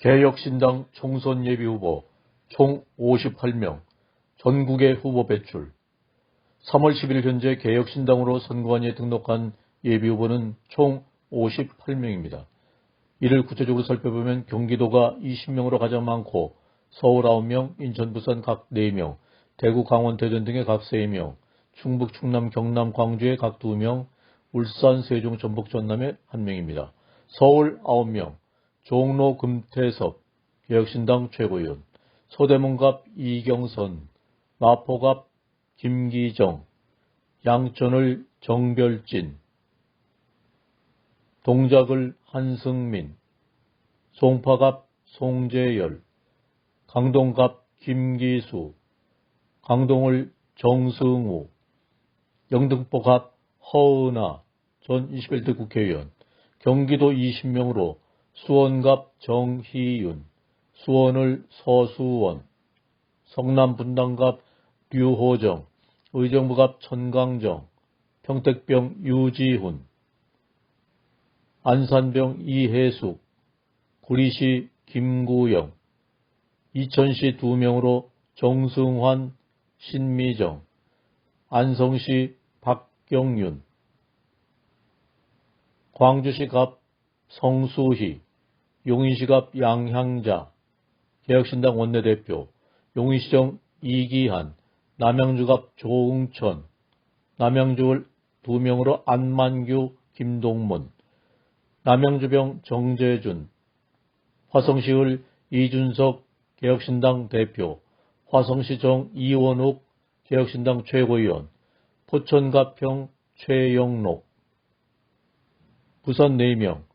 개혁신당 총선 예비후보 총 58명, 전국의 후보 배출. 3월 10일 현재 개혁신당으로 선관위에 등록한 예비후보는 총 58명입니다. 이를 구체적으로 살펴보면 경기도가 20명으로 가장 많고 서울 9명, 인천, 부산 각 4명, 대구, 강원, 대전 등의 각 3명, 충북, 충남, 경남, 광주의 각 2명, 울산, 세종, 전북, 전남의 1명입니다. 서울 9명, 종로 금태섭, 개혁신당 최고위원, 소대문갑 이경선, 마포갑 김기정, 양천을 정별진, 동작을 한승민, 송파갑 송재열, 강동갑 김기수, 강동을 정승우, 영등포갑 허은아 전 21대 국회의원, 경기도 20명으로 수원갑 정희윤, 수원을 서수원, 성남 분당갑 류호정, 의정부갑 천강정, 평택병 유지훈, 안산병 이혜숙, 구리시 김구영, 이천시 2명으로 정승환, 신미정, 안성시 박경윤, 광주시 갑 성수희, 용인시 갑 양향자, 개혁신당 원내대표, 용인시정 이기한, 남양주 갑 조응천, 남양주을 2명으로 안만규, 김동문, 남양주병 정재준, 화성시을 이준석 개혁신당 대표, 화성시정 이원욱 개혁신당 최고위원, 포천가평 최영록, 부산 4명,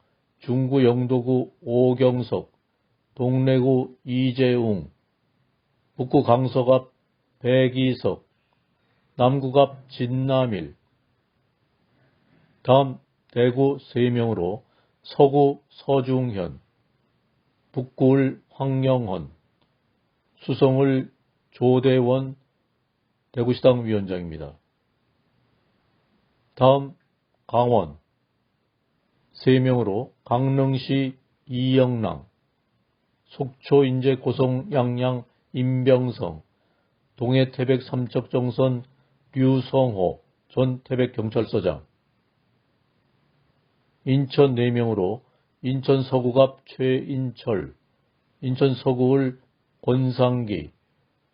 중구 영도구 오경석, 동래구 이재웅, 북구 강서갑 백이석, 남구갑 진남일, 다음 대구 3명으로 서구 서중현, 북구을 황영헌, 수성을 조대원 대구시당 위원장입니다. 다음 강원 3명으로 강릉시 이영랑, 속초 인제 고성 양양 임병성, 동해 태백 삼척 정선 류성호 전 태백 경찰서장, 인천 4명으로 인천 서구갑 최인철, 인천 서구을 권상기,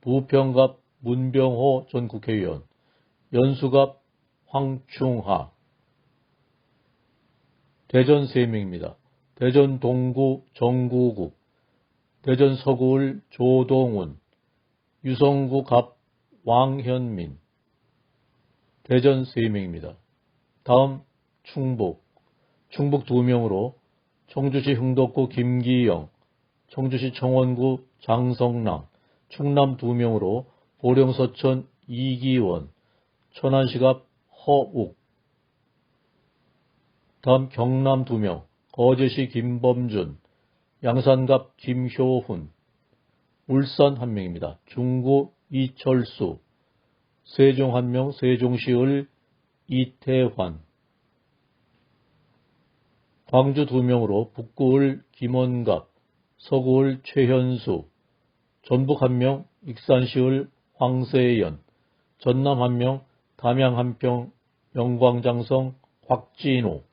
부평갑 문병호 전 국회의원, 연수갑 황충하, 대전 3명입니다. 대전 동구 정구국, 대전 서구을 조동훈, 유성구 갑 왕현민, 대전 3명입니다. 다음 충북, 충북 2명으로 청주시 흥덕구 김기영, 청주시 청원구 장성남, 충남 2명으로 보령 서천 이기원, 천안시 갑 허욱, 다음 경남 2명, 거제시 김범준, 양산갑 김효훈, 울산 1명입니다. 중구 이철수, 세종 1명, 세종시을 이태환, 광주 2명으로 북구을 김원갑, 서구을 최현수, 전북 1명, 익산시을 황세연, 전남 1명, 담양 1평, 영광장성 곽진호,